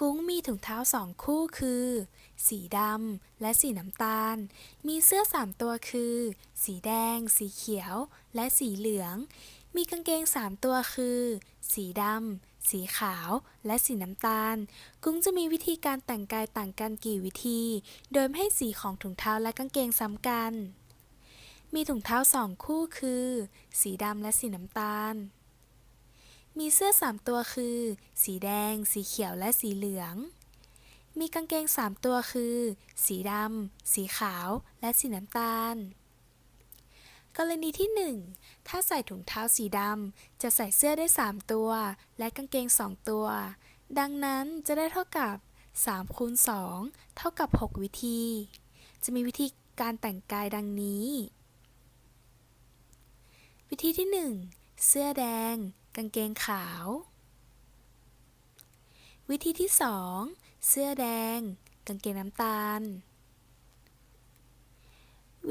กุ้งมีถุงเท้าสองคู่คือ สีดำและสีน้ำตาล มีเสื้อสามตัวคือ สีแดง สีเขียว และสีเหลือง มีกางเกงสามตัวคือ สีดำ สีขาว และสีน้ำตาล กุ้งจะมีวิธีการแต่งกายต่างกันกี่วิธี โดยไม่ให้สีของถุงเท้าและกางเกงซ้ำกัน มีถุงเท้าสองคู่คือ สีดำและสีน้ำตาล มีเสื้อสามตัวคือ สีแดง สีเขียวและสีเหลือง มีกางเกงสามตัวคือ สีดำ สีขาว และสีน้ำตาล กรณีที่หนึ่งถ้าใส่ถุงเท้าสีดำ จะใส่เสื้อได้สามตัว และกางเกงสองตัว ดังนั้นจะได้เท่ากับ3คูณ2เท่ากับ 6 วิธี จะมีวิธีการแต่งกายดังนี้ วิธีที่ 1 เสื้อแดง กางเกงขาว วิธีที่ 2 เสื้อแดง กางเกงน้ำตาล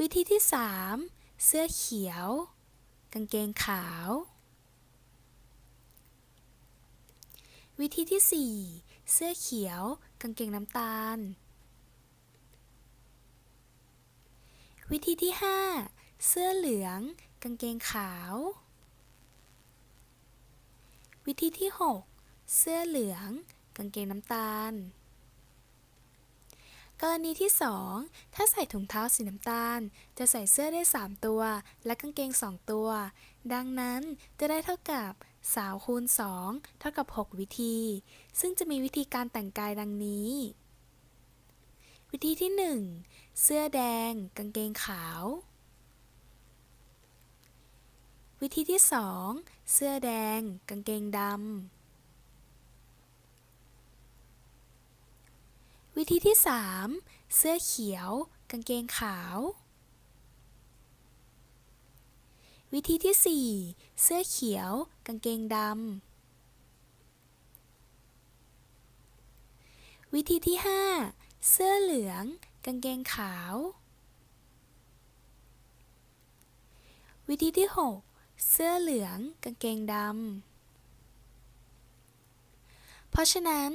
วิธีที่ 3 เสื้อเขียว กางเกงขาว วิธีที่ 4 เสื้อเขียว กางเกงน้ำตาล วิธีที่ 5 เสื้อเหลือง กางเกงขาว วิธีที่ 6 เสื้อเหลือง กางเกงน้ำตาล กรณีที่ 2 ถ้าใส่ถุงเท้าสีน้ำตาล จะใส่เสื้อได้ 3 ตัว และกางเกง 2 ตัว ดังนั้นจะได้เท่ากับ3คูณ 2 เท่ากับ 6 วิธี ซึ่งจะมีวิธีการแต่งกายดังนี้ วิธีที่ 1 เสื้อแดง กางเกงขาว วิธีที่ 2 เสื้อแดง กางเกงดำ วิธีที่ 3 เสื้อเขียว กางเกงขาว วิธีที่ 4 เสื้อเขียว กางเกงดำ วิธีที่ 5 เสื้อเหลือง กางเกงขาว วิธีที่ 6 เสื้อเหลือง กางเกงดำ เพราะฉะนั้น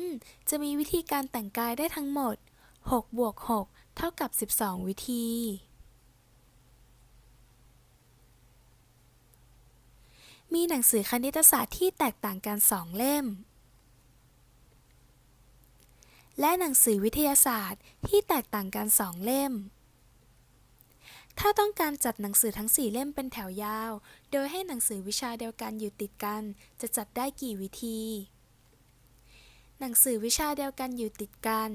จะมีวิธีการแต่งกายได้ทั้งหมด 6 บวก 6 เท่ากับ 12 วิธี มีหนังสือคณิตศาสตร์ที่แตกต่างกัน2เล่ม และหนังสือวิทยาศาสตร์ที่แตกต่างกัน2เล่ม ถ้าต้องการจัดหนังสือทั้ง 4 เล่มเป็นแถวยาว โดยให้หนังสือวิชาเดียวกันอยู่ติดกัน จะจัดได้กี่วิธี หนังสือวิชาเดียวกันอยู่ติดกัน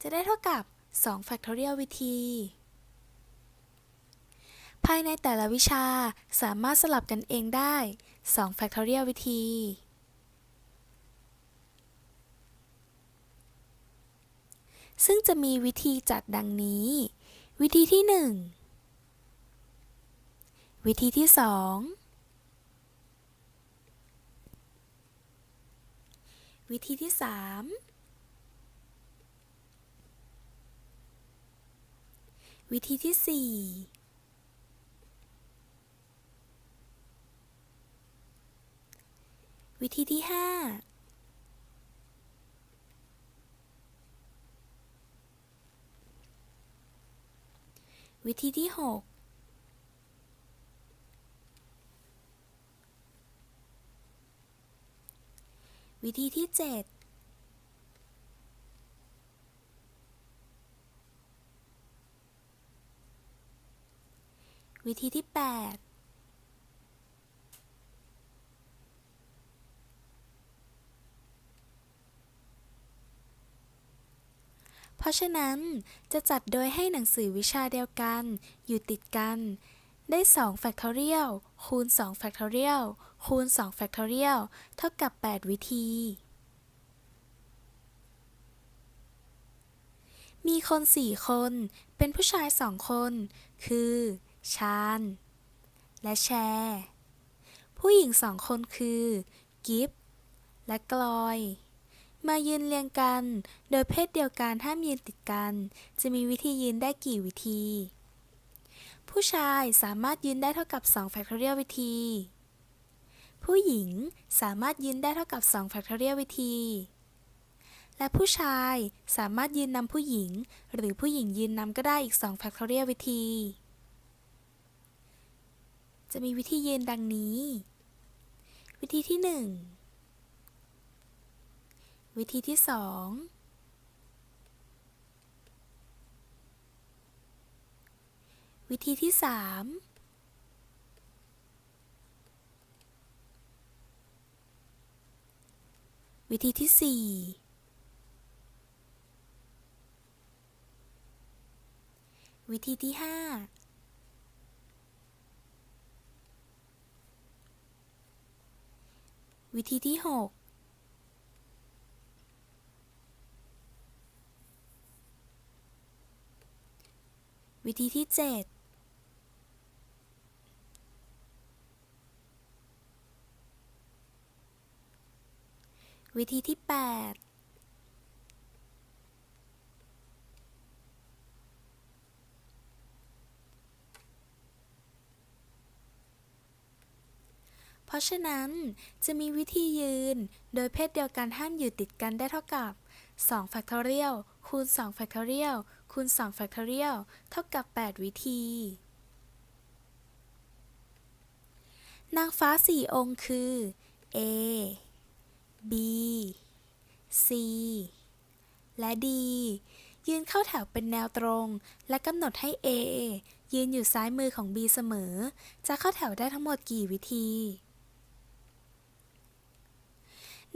จะได้เท่ากับ2 factorial วิธี ภายในแต่ละวิชาสามารถสลับกันเองได้2 factorial วิธี ซึ่งจะมีวิธีจัดดังนี้ วิธีที่ 1 วิธีที่ 2 วิธีที่ 3 วิธีที่ 4วิธีที่ 5 วิธีที่ 6 วิธีที่ 7วิธีที่ 8 ราะฉะนั้นจะจัดโดยให้หนังสือวิชาเดียวกัน อยู่ติดกัน ได้2 factorial คูณ2 factorial คูณ2 factorial เท่ากับ 8 วิธี มีคน 4 คน เป็นผู้ชาย 2 คน คือชาญและแชร์ ผู้หญิง 2 คนคือ กิฟและกลอย มายืนเรียงกัน โดยเพศเดียวกันห้ามยืนติดกัน จะมีวิธียืนได้กี่วิธี ผู้ชายสามารถยืนได้เท่ากับ2 factorial วิธี ผู้หญิงสามารถยืนได้เท่ากับ2 factorial วิธี และผู้ชายสามารถยืนนำผู้หญิง หรือผู้หญิงยืนนำก็ได้อีก2 factorial วิธี จะมีวิธียืนดังนี้ วิธีที่ 1 วิธีที่2วิธีที่3วิธีที่4วิธีที่5วิธีที่6 วิธีที่ 7วิธีที่ 8 เพราะฉะนั้นจะมีวิธียืน โดยเพศเดียวกันห้ามอยู่ติดกันได้เท่ากับ2 factorial คูณ2 factorial คูณ2 factorial เท่ากับ 8 วิธี นางฟ้าสี่องค์คือ A B C และ D ยืนเข้าแถวเป็นแนวตรง และกำหนดให้ A ยืนอยู่ซ้ายมือของ B เสมอ จะเข้าแถวได้ทั้งหมดกี่วิธี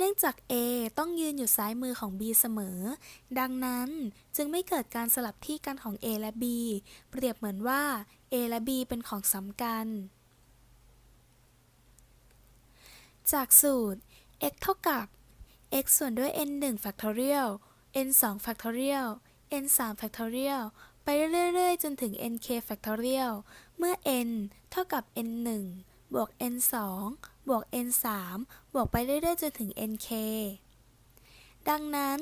เนื่องจาก A ต้องยืนอยู่ซ้ายมือของ B เสมอ ดังนั้นจึงไม่เกิดการสลับที่กันของ A และ B เปรียบเหมือนว่า A และ B เป็นของซ้ำกันจากสูตร x เท่ากับ x ส่วนด้วย n 1 factorial n 2 factorial n 3 factorial ไปเรื่อยๆ จนถึง nk factorial เมื่อ n เท่ากับ n 1บวก n 2 บวก n 3บวกไปเรื่อยๆจนถึง nk ดังนั้น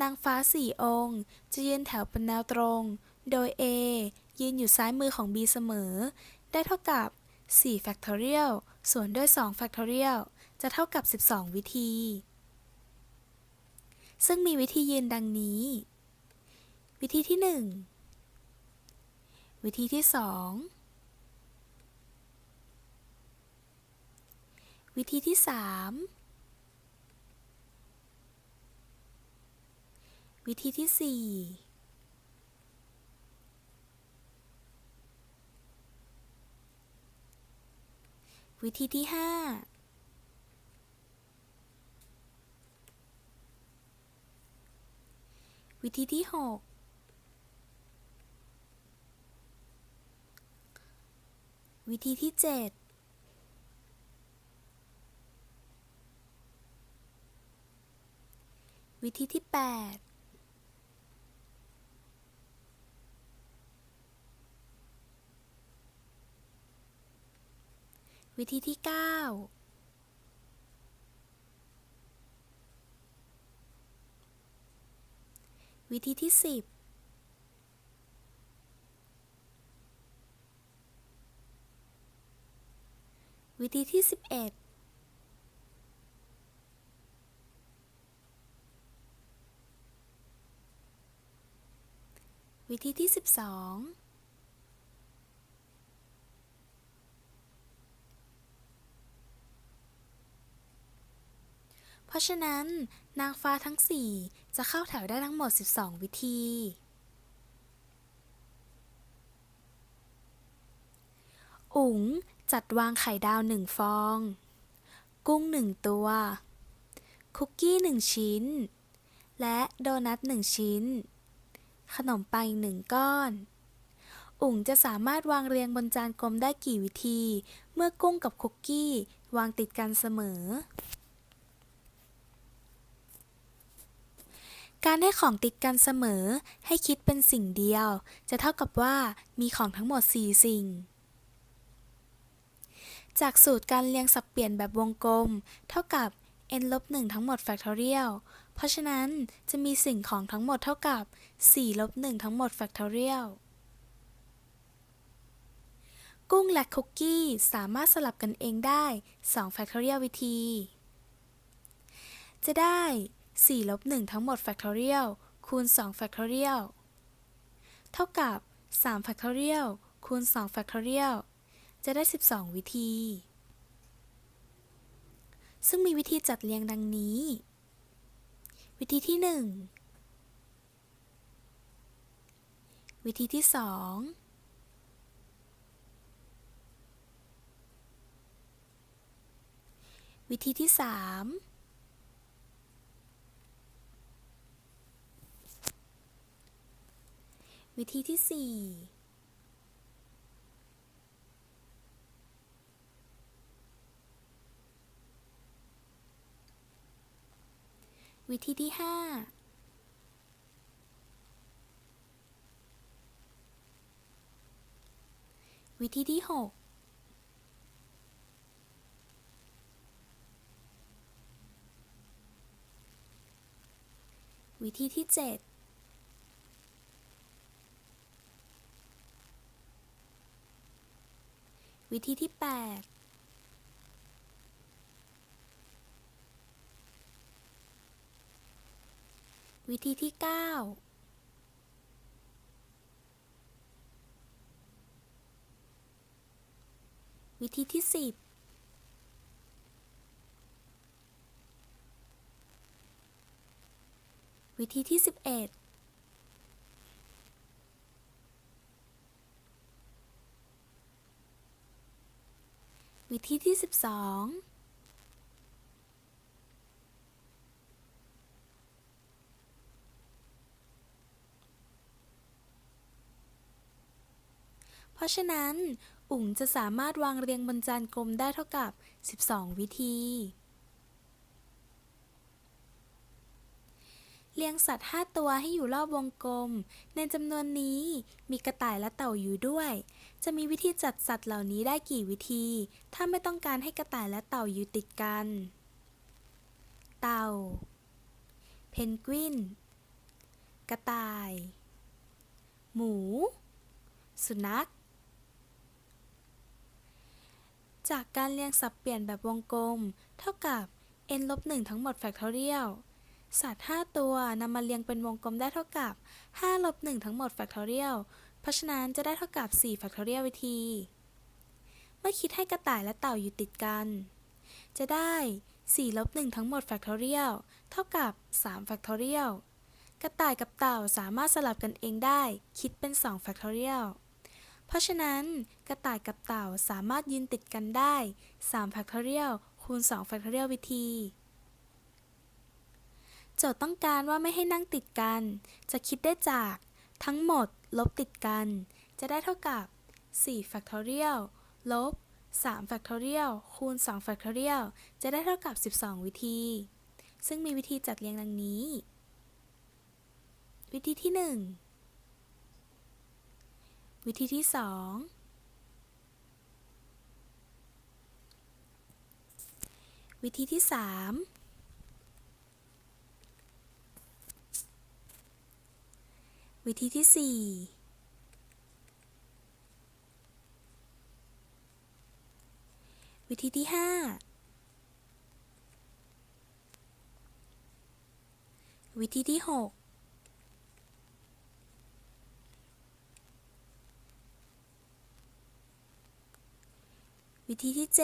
นางฟ้าสี่องค์ จะยืนแถวเป็นแนวตรง โดย A ยืนอยู่ซ้ายมือของ B เสมอ ได้เท่ากับ4 factorial ส่วนด้วย2 factorial จะเท่ากับ 12 วิธี ซึ่งมีวิธียืนดังนี้ วิธีที่ 1 วิธีที่ 2 วิธีที่ 3 วิธีที่ 4 วิธีที่ 5วิธีที่ 6 วิธีที่ 7 วิธีที่ 8วิธีที่ 9 วิธีที่ 10 วิธีที่ 11 วิธีที่ 12 เพราะฉะนั้นนางฟ้าทั้ง 4 จะเข้าแถวได้ทั้งหมด 12 วิธี อุ๋งจัดวางไข่ดาวหนึ่งฟอง กุ้งหนึ่งตัว คุกกี้หนึ่งชิ้น และโดนัทหนึ่งชิ้น ขนมปังอีกหนึ่งก้อน อุ๋งจะสามารถวางเรียงบนจานกลมได้กี่วิธี เมื่อกุ้งกับคุกกี้ วางติดกันเสมอ การให้ของติดกันเสมอ ให้คิดเป็นสิ่งเดียว จะเท่ากับว่ามีของทั้งหมด 4 สิ่งจากสูตรการเรียงสับเปลี่ยนแบบวงกลม เท่ากับ n ลบ1ทั้งหมด factorial เพราะฉะนั้นจะมีสิ่งของทั้งหมดเท่ากับ 4ลบ1ทั้งหมด factorial กุ้งและคุกกี้สามารถสลับกันเองได้2 factorial วิธี จะได้4ลบ1ทั้งหมด factorial คูณ2 factorial เท่ากับ3 factorial คูณ2 factorial จะได้ 12 วิธี ซึ่งมีวิธีจัดเรียงดังนี้ วิธีที่ 1 วิธีที่2วิธีที่3วิธีที่4วิธีที่5 วิธีที่ 6วิธีที่ 7 วิธีที่ 8 วิธีที่ 9 วิธีที่ 10วิธีที่ 11 วิธีที่ 12 เพราะฉะนั้น อุ๋งจะสามารถวางเรียงบนจานกลมได้เท่ากับ 12 วิธีเรียงสัตว์ 5 ตัวให้อยู่รอบวงกลม ในจำนวนนี้มีกระต่ายและเต่าอยู่ด้วย จะมีวิธีจัดสัตว์เหล่านี้ได้กี่วิธี ถ้าไม่ต้องการให้กระต่ายและเต่าอยู่ติดกัน เต่า เพนกวิน กระต่าย หมู สุนัข จากการเรียงสับเปลี่ยนแบบวงกลม เท่ากับ n ลบ1ทั้งหมด factorial สัตว์ 5 ตัวนำมาเรียงเป็นวงกลมได้เท่ากับ 5 ลบ 1 ทั้งหมด factorial เพราะฉะนั้นจะได้เท่ากับ4 factorial วิธี เมื่อคิดให้กระต่ายและเต่าอยู่ติดกัน จะได้ 4 ลบ 1 ทั้งหมด factorial เท่ากับ3 factorial กระต่ายกับเต่าสามารถสลับกันเองได้ คิดเป็น2 factorial เเพราะฉะนั้นกระต่ายกับเต่าสามารถยืนติดกันได้3 factorial คูณ2 factorial วิธี โจทย์ต้องการว่าไม่ให้นั่งติดกัน จะคิดได้จากทั้งหมดลบติดกัน จะได้เท่ากับ4 factorial ลบ3 factorial คูณ2 factorial จะได้เท่ากับ 12 วิธี ซึ่งมีวิธีจัดเรียงดังนี้ วิธีที่ 1 วิธีที่2วิธีที่3วิธีที่4วิธีที่5วิธีที่6 วิธีที่ 7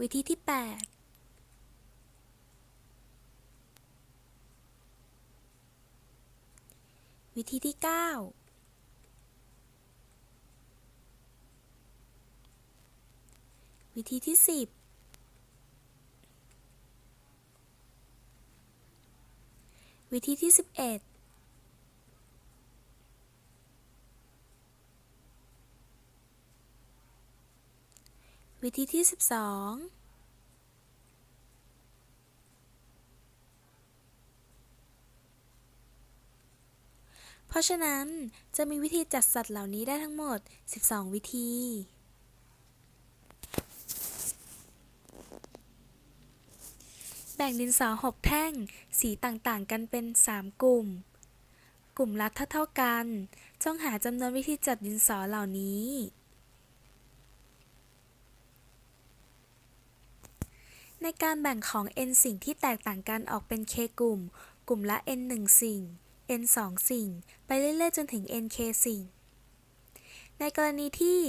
วิธีที่ 8 วิธีที่ 9 วิธีที่ 10 วิธีที่ 11 วิธีที่ 12เพราะฉะนั้นจะมีวิธีจัดสัตว์เหล่านี้ได้ทั้งหมด 12 วิธี แบ่งดินสอ6แท่ง สีต่างๆ กันเป็น 3 กลุ่ม กลุ่มละเท่าๆกัน จงหาจำนวนวิธีจัดดินสอเหล่านี้ ในการแบ่งของ n สิ่งที่แตกต่างกันออกเป็น k กลุ่ม กลุ่มละ n 1 สิ่ง n 2 สิ่ง ไปเรื่อยๆ จนถึง n k สิ่ง ในกรณีที่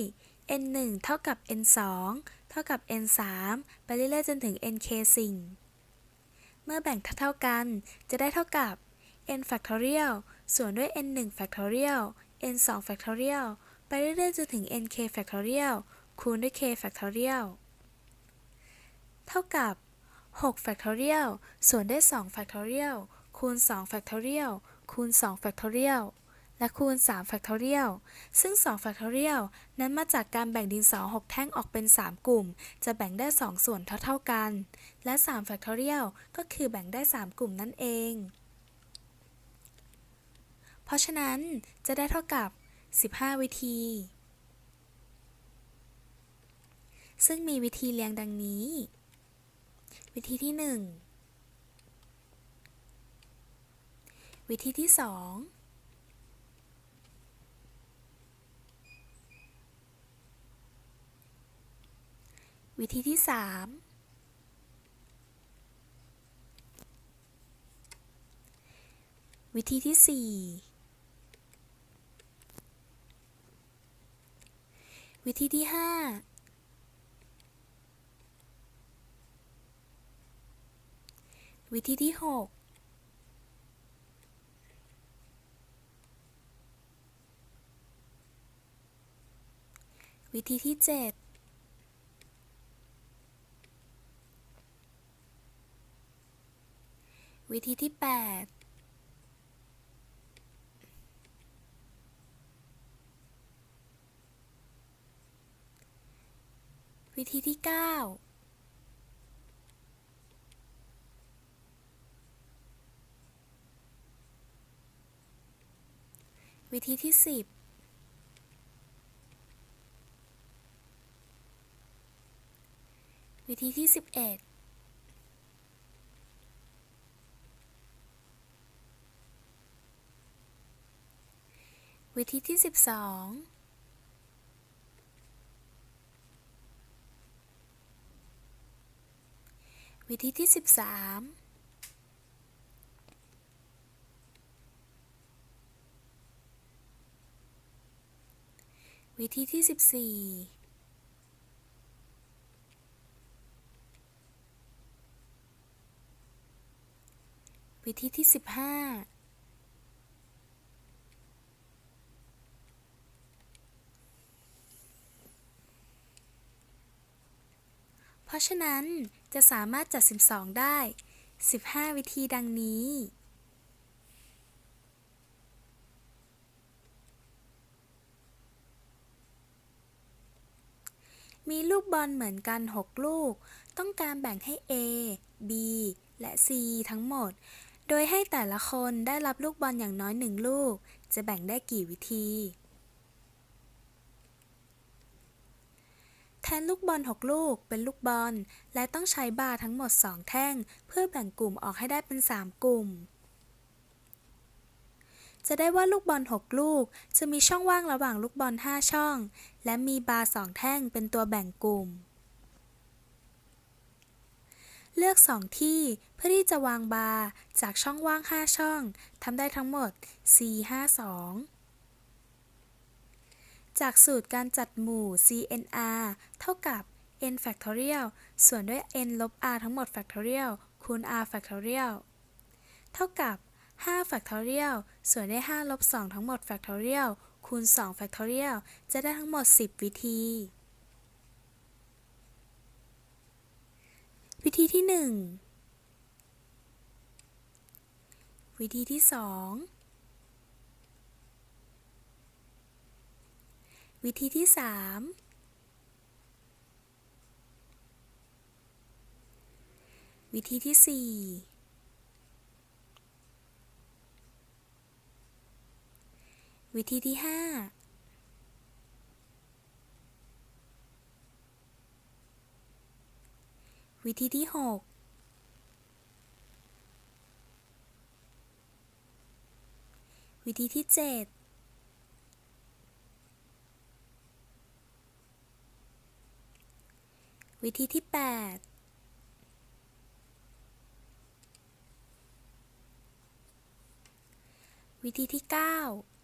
n 1เท่ากับ n 2เท่ากับ n 3ไปเรื่อยๆ จนถึง n k สิ่ง เมื่อแบ่งเท่ากันจะได้เท่ากับ n factorial ส่วนด้วย n 1 factorial n 2 factorial ไปเรื่อยๆ จนถึง n k factorial คูณด้วย k factorial เท่ากับ 6 factorial ส่วนด้วย 2 factorial คูณ 2 factorial คูณ 2 factorial และคูณ 3 factorial ซึ่ง 2 factorial นั้นมาจากการแบ่งดินสอ 6 แท่งออกเป็น 3 กลุ่ม จะแบ่งได้ 2 ส่วนเท่า ๆกัน และ 3 factorial ก็คือแบ่งได้ 3 กลุ่มนั่นเอง เพราะฉะนั้นจะได้เท่ากับ 15 วิธี ซึ่งมีวิธีเรียงดังนี้ วิธีที่ 1 วิธีที่ 2วิธีที่ 3 วิธีที่ 4 วิธีที่ 5 วิธีที่ 6 วิธีที่ 7วิธีที่ 8 วิธีที่ 9 วิธีที่ 10วิธีที่ 11 วิธีที่ 12 วิธีที่ 13 วิธีที่ 14วิธีที่ 15 เพราะฉะนั้นจะสามารถจัด 12 ได้ 15 วิธีดังนี้ มีลูกบอลเหมือนกัน 6 ลูก ต้องการแบ่งให้ A B และ C ทั้งหมด โดยให้แต่ละคนได้รับลูกบอลอย่างน้อย1ลูก จะแบ่งได้กี่วิธี แทนลูกบอล 6 ลูกเป็นลูกบอล และต้องใช้บาร์ทั้งหมด 2 แท่ง เพื่อแบ่งกลุ่มออกให้ได้เป็น 3 กลุ่ม จะได้ว่าลูกบอล 6 ลูก จะมีช่องว่างระหว่างลูกบอล 5 ช่อง และมีบาร์2แท่งเป็นตัวแบ่งกลุ่ม เลือก 2 ที่เพื่อที่จะวางบาร์จากช่องว่าง 5 ช่องทำได้ทั้งหมด C 5 2จากสูตรการจัดหมู่ CNR เท่ากับ n factorial ส่วนด้วย n ลบ r ทั้งหมด factorial คูณ r factorial เท่ากับ 5 factorial ส่วนได้ 5 ลบ 2 ทั้งหมด factorial คูณ 2 factorial จะได้ทั้งหมด 10 วิธี วิธีที่ 1 วิธีที่ 2 วิธีที่ 3วิธีที่ 4 วิธีที่ 5 วิธีที่ 6 วิธีที่ 7 วิธีที่ 8วิธีที่ 9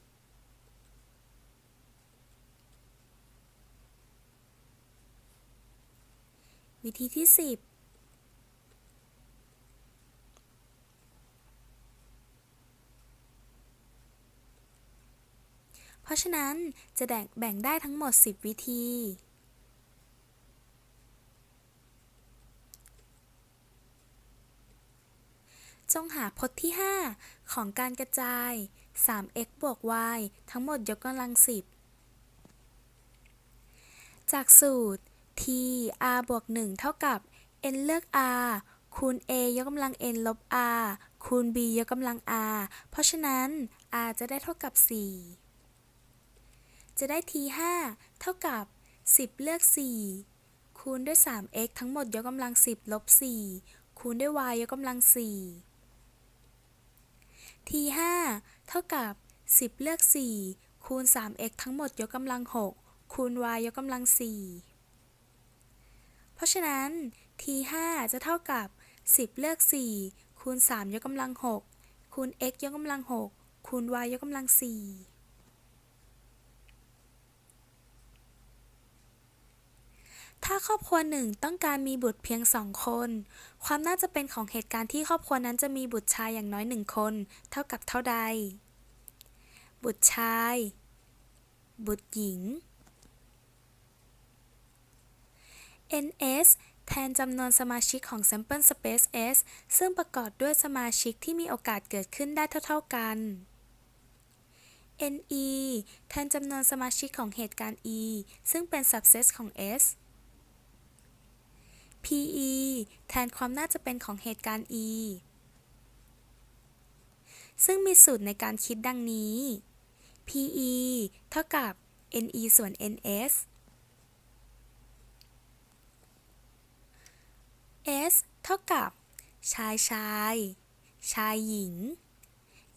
วิธีที่ 10เพราะฉะนั้นจะแบ่งแบ่งได้ทั้งหมด 10 วิธี จงหาพจน์ที่ 5 ของการกระจาย 3x บวก y ทั้งหมดยกกำลัง 10 จากสูตร t r บวก1เท่ากับ n เลือก r คูณ a ยกกำลัง n ลบ r คูณ b ยกกำลัง r เพราะฉะนั้น r จะได้เท่ากับ 4 จะได้ t 5เท่ากับ 10 เลือก 4 คูณด้วย 3x ทั้งหมดยกกำลัง 10 ลบ 4 คูณด้วย y ยกกำลัง 4 t 5เท่ากับ 10 เลือก 4 คูณ 3x ทั้งหมดยกกำลัง 6 คูณ y ยกกำลัง 4 ราะฉะนั้น t 5จะเท่ากับ 10 เลือก 4 คูณ 3 ยกกำลัง 6 คูณ x ยกกำลัง 6 คูณ y ยกกำลัง 4 ถ้าครอบครัวหนึ่งต้องการมีบุตรเพียงสองคน ความน่าจะเป็นของเหตุการณ์ที่ครอบครัวนั้นจะมีบุตรชายอย่างน้อยหนึ่งคน เท่ากับเท่าใด บุตรชาย บุตรหญิง ns แทนจำนวนสมาชิกของ sample space s ซึ่งประกอบด้วยสมาชิกที่มีโอกาสเกิดขึ้นได้เท่า ๆกัน ne แทนจำนวนสมาชิกของเหตุการณ์ e ซึ่งเป็น subset ของ s PE แทนความน่าจะเป็นของเหตุการณ์ E ซึ่งมีสูตรในการคิดดังนี้ PE เท่ากับ NE ส่วน NS S เท่ากับ ชายชาย ชายหญิง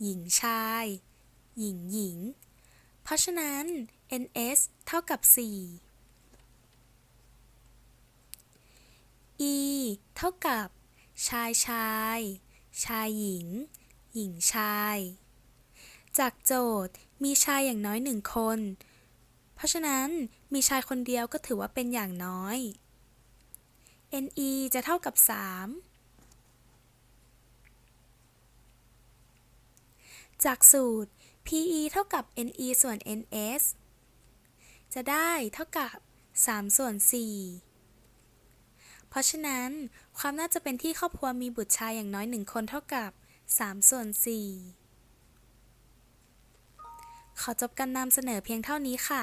หญิงชาย หญิงหญิง เพราะฉะนั้น NS เท่ากับ 4 E เท่ากับ ชายชาย ชายหญิง หญิงชาย จากโจทย์มีชายอย่างน้อยหนึ่งคน เพราะฉะนั้นมีชายคนเดียวก็ถือว่าเป็นอย่างน้อย NE จะเท่ากับ 3 จากสูตร PE เท่ากับ NE ส่วน NS จะได้เท่ากับ 3 ส่วน 4 เพราะฉะนั้นความน่าจะเป็นที่ครอบครัวมีบุตรชายอย่างน้อยหนึ่งคนเท่ากับ 3 ส่วน 4 ขอจบการนำเสนอเพียงเท่านี้ค่ะ